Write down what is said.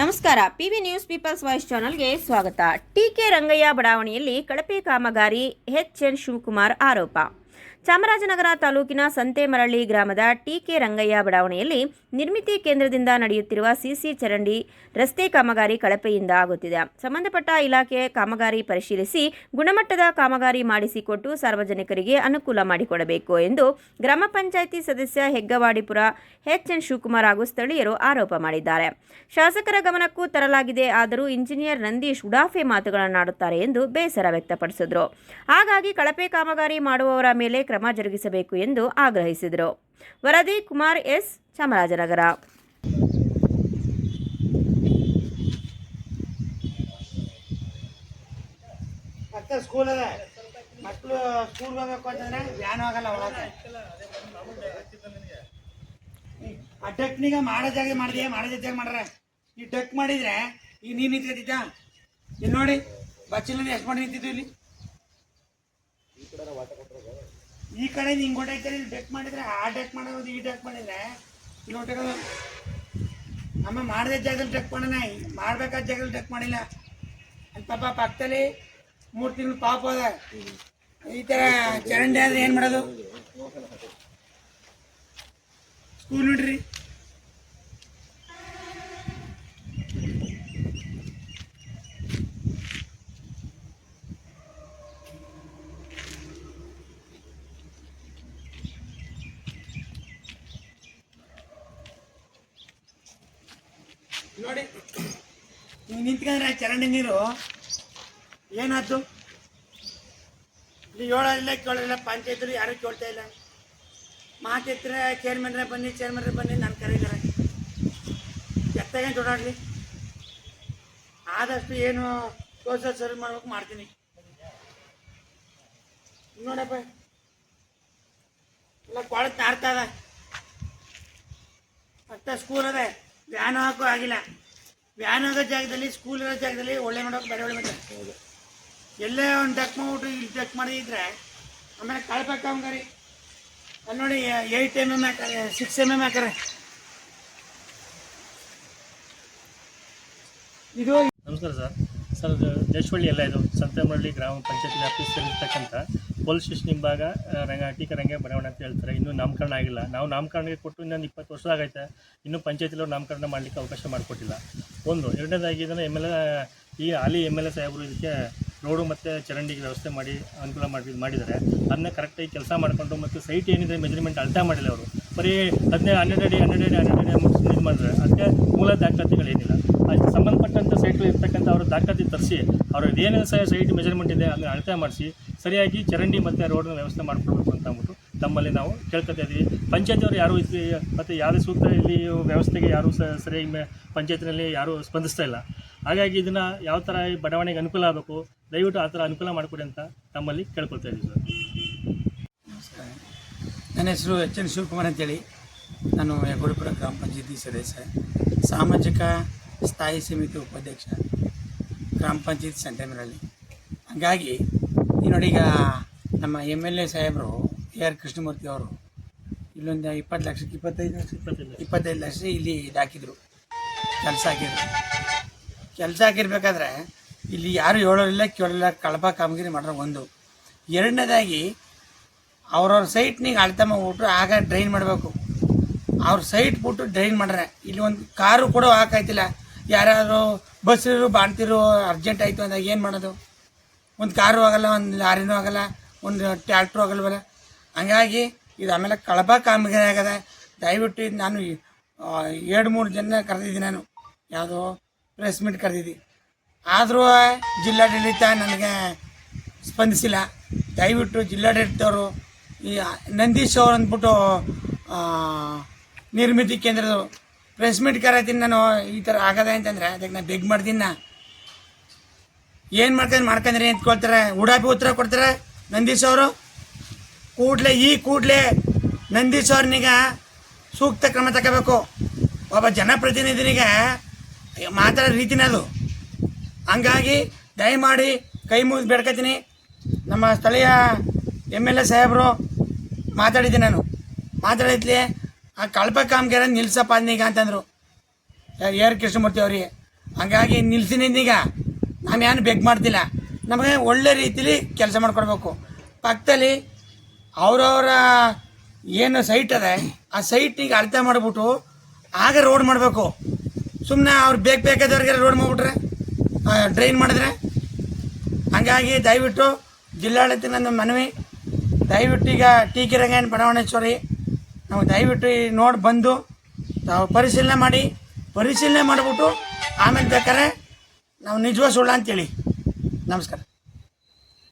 ನಮಸ್ಕಾರ, PV news people's voice ಚಾನಲ್ಗೆ ಸ್ವಾಗತ. ಟಿಕೆ ರಂಗಯ್ಯ ಬಡಾವಣೆಯಲ್ಲಿ ಕಳಪೆ ಕಾಮಗಾರಿ, ಎಚ್ ಎನ್ ಶಿವಕುಮಾರ್ ಆರೋಪ. ಚಾಮರಾಜನಗರ ತಾಲೂಕಿನ ಸಂತೆಮರಳ್ಳಿ ಗ್ರಾಮದ ಟಿಕೆ ರಂಗಯ್ಯ ಬಡಾವಣೆಯಲ್ಲಿ ನಿರ್ಮಿತಿ ಕೇಂದ್ರದಿಂದ ನಡೆಯುತ್ತಿರುವ ಸಿಸಿ ಚರಂಡಿ ರಸ್ತೆ ಕಾಮಗಾರಿ ಕಳಪೆಯಿಂದ ಆಗುತ್ತಿದೆ. ಸಂಬಂಧಪಟ್ಟ ಇಲಾಖೆ ಕಾಮಗಾರಿ ಪರಿಶೀಲಿಸಿ ಗುಣಮಟ್ಟದ ಕಾಮಗಾರಿ ಮಾಡಿಸಿಕೊಟ್ಟು ಸಾರ್ವಜನಿಕರಿಗೆ ಅನುಕೂಲ ಮಾಡಿಕೊಡಬೇಕು ಎಂದು ಗ್ರಾಮ ಪಂಚಾಯಿತಿ ಸದಸ್ಯ ಹೆಗ್ಗವಾಡಿಪುರ ಎಚ್ ಎನ್ ಶಿವಕುಮಾರ್ ಹಾಗೂ ಸ್ಥಳೀಯರು ಆರೋಪ ಮಾಡಿದ್ದಾರೆ. ಶಾಸಕರ ಗಮನಕ್ಕೂ ತರಲಾಗಿದೆ, ಆದರೂ ಇಂಜಿನಿಯರ್ ನಂದೀಶ್ ಉಡಾಫೆ ಮಾತುಗಳನ್ನಾಡುತ್ತಾರೆ ಎಂದು ಬೇಸರ ವ್ಯಕ್ತಪಡಿಸಿದರು. ಹಾಗಾಗಿ ಕಳಪೆ ಕಾಮಗಾರಿ ಮಾಡುವವರ ಮೇಲೆ ಕ್ರಮ ಜರುಗಿಸಬೇಕು ಎಂದು ಆಗ್ರಹಿಸಿದರು. ವರದಿ ಕುಮಾರ್ ಎಸ್. ಚಾಮರಾಜನಗರ. ಮತ್ತೆ ಸ್ಕೂಲ್ ಮಕ್ಕಳು ಸ್ಕೂಲ್ ಹೋಗ್ಬೇಕು ಅಂತಂದ್ರೆ ವ್ಯಾನ್ ಆಗಲ್ಲ ಒಳಗೆ. ಆ ಡಕ್ನಿಗ ಮಾಡೋ ಜಾಗ ಮಾಡಿದೆ ಮಾಡೋ ಜಾಗ ಮಾಡ್ರೆ. ಈ ಡಕ್ ಮಾಡಿದ್ರೆ ಈಗ ನೀನು ನಿಂತ್ಕೊತಿದ್ದ ಇಲ್ಲಿ ನೋಡಿ ಬಚ್ಚಿಲ್ಲ ಎಷ್ಟು ಮಾಡಿ ನಿಂತಿದ್ದು ಇಲ್ಲಿ? ಈ ಕಡೆ ಹಿಂಗ್ ಹೊಟ್ಟೈತಾರೆ ಇಲ್ಲಿ ಡೆಕ್ ಮಾಡಿದ್ರೆ, ಆ ಡೆಕ್ ಮಾಡೋದು, ಈ ಡೆಕ್ ಮಾಡಿದ್ರೆ, ಇಲ್ಲಿ ಅಮ್ಮ ಮಾಡಿದ ಜಾಗದಲ್ಲಿ ಡೆಕ್ ಮಾಡೋಣ ಮಾಡ್ಬೇಕಾದ ಜಾಗದಲ್ಲಿ ಡೆಕ್ ಮಾಡಿಲ್ಲ. ಅಲ್ಲಿ ಪಾಪ ಪಕ್ಕದಲ್ಲಿ ಮೂರು ತಿಂಗಳು ಪಾಪ ಅದ. ಈ ಥರ ಚರಂಡಿ ಆದರೆ ಏನು ಮಾಡೋದು? ಸ್ಕೂಲ್ ನೋಡ್ರಿ. ನೋಡಿ, ನೀವು ನಿಂತ್ಕೊಂಡ್ರೆ ಚರಂಡಿ ನೀರು ಏನಾಯ್ತು? ಇಲ್ಲಿ ಹೇಳೋದಿಲ್ಲ ಕೇಳೋದಿಲ್ಲ ಪಂಚಾಯತ್ರು ಯಾರು ಕೇಳ್ತಾ ಇಲ್ಲ. ಮಾತಿದ್ರೆ ಚೇರ್ಮನ್ರೇ ಬನ್ನಿ ಚೇರ್ಮನ್ರೇ ಬನ್ನಿ, ನಾನು ಕರೀತಾರೆ ಎತ್ತಾಗ ದೊಡ್ಡಾಡಲಿ ಆದಷ್ಟು ಏನು ಕೋಸ ಸರ್ವ್ ಮಾಡ್ಬೇಕು ಮಾಡ್ತೀನಿ. ನೋಡಪ್ಪ. ಎಲ್ಲ ಕೊಳತ್ ನಾರ್ತಾ ಅದ ಅಷ್ಟ ಸ್ಕೂಲ್ ಅದೇ. ವ್ಯಾನ್ ಹಾಕೋ ಆಗಿಲ್ಲ ವ್ಯಾನ್ ಆಗೋ ಜಾಗದಲ್ಲಿ ಸ್ಕೂಲ್ ಇರೋ ಜಾಗದಲ್ಲಿ ಒಳ್ಳೆ ಮಾಡೋಕೆ ಬೇರೆ ಒಳ್ಳೆ ಮಾಡ್ತಾರೆ ಎಲ್ಲೇ ಒಂದು ಡಕ್ ಮಾಡ್ಬಿಟ್ಟು ಇಲ್ಲಿ ಡಕ್ ಮಾಡಿದ್ರೆ ಆಮೇಲೆ ಕಳಪೆ ಕಾಮಗಾರಿ ಅಲ್ಲಿ ನೋಡಿ ಏಯ್ಟ್ ಎಂ ಎಂ ಹಾಕಾರೆ ಸಿಕ್ಸ್ ಎಂ ಎಂ ಹಾಕಾರೆ ಇದು ನಮಸ್ಕಾರ ಸರ್. ಸರ್ ಎಲ್ಲ ಇದು. ಸಂತೆಮರಳ್ಳಿ ಗ್ರಾಮ ಪಂಚಾಯತ್ ವ್ಯಾಪ್ತಿಯಲ್ಲಿರ್ತಕ್ಕಂಥ ಪೊಲೀಸ್ ಸ್ಟೇಷನ್ ಹಿಂಭಾಗ ರಂಗ ಟೀಕರಂಗೆ ಬಡಾವಣೆ ಅಂತ ಹೇಳ್ತಾರೆ. ಇನ್ನೂ ನಾಮಕರಣ ಆಗಿಲ್ಲ. ನಾವು ನಾಮಕರಣಕ್ಕೆ ಕೊಟ್ಟು ಇನ್ನೊಂದು ಇಪ್ಪತ್ತು ವರ್ಷ ಆಗೈತೆ. ಇನ್ನೂ ಪಂಚಾಯತಿಲವ್ರು ನಾಮಕರಣ ಮಾಡಲಿಕ್ಕೆ ಅವಕಾಶ ಮಾಡಿಕೊಟ್ಟಿಲ್ಲ. ಒಂದು, ಎರಡನೇದಾಗಿ ಇದನ್ನು ಎಂ ಎಲ್ ಎ, ಈ ಹಾಲಿ ಎಂ ಎಲ್ ಎ ಸಾಹೇಬರು ಇದಕ್ಕೆ ರೋಡು ಮತ್ತು ಚರಂಡಿಗೆ ವ್ಯವಸ್ಥೆ ಮಾಡಿ ಅನುಕೂಲ ಮಾಡಿ ಮಾಡಿದ್ದಾರೆ. ಅದನ್ನ ಕರೆಕ್ಟಾಗಿ ಕೆಲಸ ಮಾಡಿಕೊಂಡು ಮತ್ತು ಸೈಟ್ ಏನಿದೆ ಮೆಜರ್ಮೆಂಟ್ ಅಳತೆ ಮಾಡಿಲ್ಲ ಅವರು. ಬರೀ ಹದಿನೈದು ಹನ್ನೆರಡು ಅಡಿ ಹನ್ನೆರಡು ಅಡಿ ಹನ್ನೆರಡು ಅಡಿ ಮಾಡಿದ್ರೆ ಅದಕ್ಕೆ ಮೂಲ ದಾಖಲಾತಿಗಳೇನಿಲ್ಲ. ಅವರ ದಾಖಲಾತಿ ತರಿಸಿ ಅವ್ರದ್ದು ಏನೇನು ಸಹ ಸೈಟ್ ಮೆಜರ್ಮೆಂಟ್ ಇದೆ ಅದನ್ನು ಅಳತೆ ಮಾಡಿಸಿ, ಸರಿಯಾಗಿ ಚರಂಡಿ ಮತ್ತು ರೋಡ್ನ ವ್ಯವಸ್ಥೆ ಮಾಡಿಕೊಡ್ಬೇಕು ಅಂತ ಅಂದ್ಬಿಟ್ಟು ತಮ್ಮಲ್ಲಿ ನಾವು ಕೇಳ್ಕೊತಾ ಇದ್ದೀವಿ ಪಂಚಾಯತಿಯವರು ಯಾರು ಮತ್ತು ಯಾವುದೇ ಸೂಕ್ತ ಇಲ್ಲಿ ವ್ಯವಸ್ಥೆಗೆ ಯಾರೂ ಸಹ ಸರಿಯಾಗಿ ಪಂಚಾಯತಿನಲ್ಲಿ ಯಾರೂ ಸ್ಪಂದಿಸ್ತಾ ಇಲ್ಲ. ಹಾಗಾಗಿ ಇದನ್ನು ಯಾವ ಥರ ಬಡಾವಣೆಗೆ ಅನುಕೂಲ ಆಗಬೇಕು, ದಯವಿಟ್ಟು ಆ ಥರ ಅನುಕೂಲ ಮಾಡಿಕೊಡಿ ಅಂತ ತಮ್ಮಲ್ಲಿ ಕೇಳ್ಕೊಳ್ತಾ ಇದ್ದೀವಿ ಸರ್. ನನ್ನ ಹೆಸರು ಎಚ್ ಎನ್ ಶಿವಕುಮಾರ್ ಅಂತೇಳಿ. ನಾನು ಗುರುಪುರ ಗ್ರಾಮ ಪಂಚಾಯತಿ ಸದಸ್ಯ. ಸಾಮಾಜಿಕ ಸ್ಥಾಯಿ ಸಮಿತಿ ಉಪಾಧ್ಯಕ್ಷ. ಗ್ರಾಮ ಪಂಚಾಯತ್ ಸಂತೆಮರಳ್ಳಿ ಹಾಗಾಗಿ ನೋಡಿ ಈಗ ನಮ್ಮ ಎಂ ಎಲ್ ಎ ಸಾಹೇಬರು ಕೆ ಆರ್ ಕೃಷ್ಣಮೂರ್ತಿ ಅವರು ಇಲ್ಲೊಂದು ಇಪ್ಪತ್ತು ಲಕ್ಷಕ್ಕೆ ಇಪ್ಪತ್ತೈದು ಲಕ್ಷ ಇಪ್ಪತ್ತೈದು ಲಕ್ಷ ಇಲ್ಲಿ ಹಾಕಿದ್ರು. ಕೆಲಸ ಹಾಕಿದ್ರು. ಕೆಲಸ ಹಾಕಿರ್ಬೇಕಾದ್ರೆ ಇಲ್ಲಿ ಯಾರು ಹೇಳೋರಿಲ್ಲ ಕೇಳೋಲ್ಲ ಕಳಪ ಕಾಮಗಿರಿ ಮಾಡ್ರೆ ಒಂದು. ಎರಡನೇದಾಗಿ, ಅವ್ರವ್ರ ಸೈಟ್ನಿಗೆ ಅಳ್ತಮ್ಮ ಮಾಡ್ಬಿಟ್ರು ಆಗ ಡ್ರೈನ್ ಮಾಡಬೇಕು. ಅವ್ರ ಸೈಟ್ ಬಿಟ್ಟು ಡ್ರೈನ್ ಮಾಡ್ರೆ. ಇಲ್ಲಿ ಒಂದು ಕಾರು ಕೂಡ ಹಾಕಾಯ್ತಿಲ್ಲ ಯಾರ್ಯಾರು ಬಸ್ಸರು ಬಾಣ್ತಿರು ಅರ್ಜೆಂಟ್ ಆಯಿತು ಅಂದಾಗ ಏನು ಮಾಡೋದು? ಒಂದು ಕಾರು ಆಗಲ್ಲ, ಒಂದು ಲಾರಿನೂ ಆಗಲ್ಲ, ಒಂದು ಟ್ಯಾಕ್ಟ್ರು ಆಗಲ್ವಲ್ಲ? ಹಂಗಾಗಿ ಇದು ಆಮೇಲೆ ಕಳಬ ಕಾಮಗಾರಿ ಆಗದ ದಯವಿಟ್ಟು ಇದು ನಾನು ಎರಡು ಮೂರು ಜನ ಕರೆದಿದ್ದೀನಿ ನಾನು. ಯಾವುದೋ ಪ್ರೆಸ್ ಮೀಟ್ ಕರೆದಿದ್ದಿ ಆದರೂ ಜಿಲ್ಲಾಡಳಿತ ನನಗೆ ಸ್ಪಂದಿಸಿಲ್ಲ. ದಯವಿಟ್ಟು ಜಿಲ್ಲಾಡಳಿತವರು ಈ ನಂದೀಶ್ ಅವ್ರು ಅಂದ್ಬಿಟ್ಟು ನಿರ್ಮಿತಿ ಕೇಂದ್ರದವರು ಪ್ರೆಸ್ ಮೀಟ್ ಕರೀತೀನಿ ನಾನು, ಈ ಥರ ಆಗದೆ ಅಂತಂದರೆ, ಅದಕ್ಕೆ ನಾನು ಬೆಗ್ ಮಾಡ್ತೀನಿ ನಾ. ಏನು ಮಾಡ್ಕೊಂಡು ಮಾಡ್ಕೊಂಡ್ರಿ ಅಂತ ಕೊಡ್ತಾರೆ ಉಡಾಪಿ ಉತ್ತರ ಕೊಡ್ತಾರೆ, ನಂದೀಶ್ ಅವರು. ಕೂಡಲೇ, ಈ ಕೂಡಲೇ ನಂದೀಶ್ ಅವ್ರನಿಗ ಸೂಕ್ತ ಕ್ರಮ ತಗೋಬೇಕು. ಒಬ್ಬ ಜನಪ್ರತಿನಿಧಿನಿಗೆ ಮಾತಾಡೋ ರೀತಿನೇ ಅದು. ಹಂಗಾಗಿ ದಯಮಾಡಿ ಕೈ ಮುಗಿದು ಬೇಡ್ಕೊತೀನಿ. ನಮ್ಮ ಸ್ಥಳೀಯ ಎಂ ಎಲ್ ಎ ಸಾಹೇಬರು ಮಾತಾಡಿದ್ದೆ ನಾನು. ಮಾತಾಡಿದ್ಲಿ ಆ ಕಳಪ ಕಾಮಗಾರ ನಿಲ್ಸಪ್ಪ ನೀಗ ಅಂತಂದರು. ಏರ್ ಕೃಷ್ಣಮೂರ್ತಿ ಅವರಿಗೆ. ಹಂಗಾಗಿ ನಾನು ಏನು ಬೆಗ್ ಮಾಡ್ತಿಲ್ಲ. ನಮಗೆ ಒಳ್ಳೆ ರೀತಿಲಿ ಕೆಲಸ ಮಾಡಿಕೊಡ್ಬೇಕು. ಪಕ್ಕದಲ್ಲಿ ಅವರವರ ಏನು ಸೈಟ್ ಅದ, ಆ ಸೈಟಿಗೆ ಅಳತೆ ಮಾಡಿಬಿಟ್ಟು ಆಗ ರೋಡ್ ಮಾಡಬೇಕು. ಸುಮ್ಮನೆ ಅವ್ರು ಬೇಕು ಬೇಕಾದವ್ರಿಗೆ ರೋಡ್ ಮಾಡಿಬಿಟ್ರೆ ಡ್ರೈನ್ ಮಾಡಿದ್ರೆ. ಹಂಗಾಗಿ ದಯವಿಟ್ಟು ಜಿಲ್ಲಾಡಳಿತ ನನ್ನ ಮನವಿ. ದಯವಿಟ್ಟು ಈಗ ಟಿ ಕೆ ರಂಗಾಯಣ ಬಡಾವಣೇಶ್ವರಿ ನಾವು ದಯವಿಟ್ಟು ನೋಡಿ ಬಂದು ತಾವು ಪರಿಶೀಲನೆ ಮಾಡಿ, ಪರಿಶೀಲನೆ ಮಾಡಿಬಿಟ್ಟು ಆಮೇಲೆ ಬೇಕಾದ್ರೆ ನಾವು ನಿಜವ ಸುಳ್ಳ ಅಂತೇಳಿ. ನಮಸ್ಕಾರ.